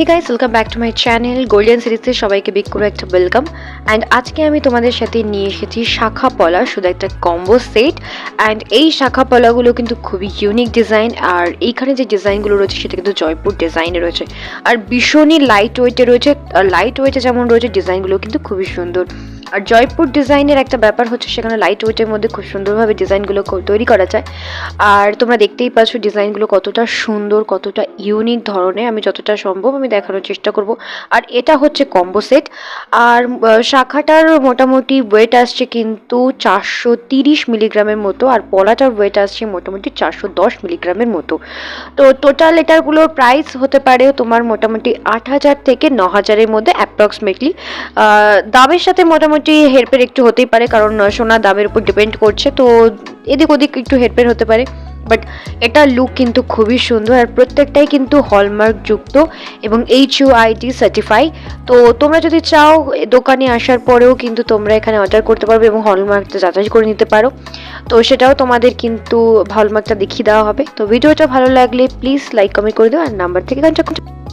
Hey guys welcome back to my channel golden সিরিজে সবাইকে big করে একটা ওয়েলকাম অ্যান্ড আজকে আমি তোমাদের সাথে নিয়ে এসেছি শাখা পলা, শুধু একটা কম্বো সেট অ্যান্ড এই শাখা পলাগুলো কিন্তু খুবই ইউনিক ডিজাইন আর এইখানে যে ডিজাইনগুলো রয়েছে সেটা কিন্তু জয়পুর ডিজাইনে রয়েছে। আর ভীষণই লাইট ওয়েটে রয়েছে লাইট ওয়েটে যেমন রয়েছে ডিজাইনগুলো কিন্তু খুবই সুন্দর। আর জয়পুর ডিজাইনের একটা ব্যাপার হচ্ছে সেখানে লাইট ওয়েটের মধ্যে খুব সুন্দরভাবে ডিজাইনগুলো তৈরি করা যায়। আর তোমরা দেখতেই পাচ্ছ ডিজাইনগুলো কতটা সুন্দর, কতটা ইউনিক ধরনের। আমি যতটা সম্ভব আমি দেখানোর চেষ্টা করব। আর এটা হচ্ছে কম্বো সেট আর শাখাটার মোটামুটি ওয়েট আসছে কিন্তু চারশো তিরিশ মিলিগ্রামের মতো, আর পলাটার ওয়েট আসছে মোটামুটি চারশো দশ মিলিগ্রামের মতো। তো টোটাল এটারগুলোর প্রাইস হতে পারে তোমার মোটামুটি আট হাজার থেকে ন হাজারের মধ্যে অ্যাপ্রক্সিমেটলি দামের সাথে মোটামুটি হেরফের একটু হতেই পারে, কারণ সোনার দামের উপর ডিপেন্ড করছে। তো এদিক ওদিক একটু হেরফের হতে পারে। বাট এটা লুক কিন্তু খুবই সুন্দর আর প্রত্যেকটাই কিন্তু হলমার্ক যুক্ত এবং এইচ ইউ আইটি সার্টিফাই তো তোমরা যদি চাও দোকানে আসার পরেও কিন্তু তোমরা এখানে অর্ডার করতে পারবে এবং হলমার্কটা যাচাই করে নিতে পারো। তো সেটাও তোমাদের কিন্তু হলমার্কটা দেখিয়ে দেওয়া হবে। তো ভিডিওটা ভালো লাগলে প্লিজ লাইক কমেন্ট করে দিও আর নাম্বার থেকে কন্ট্যাক্ট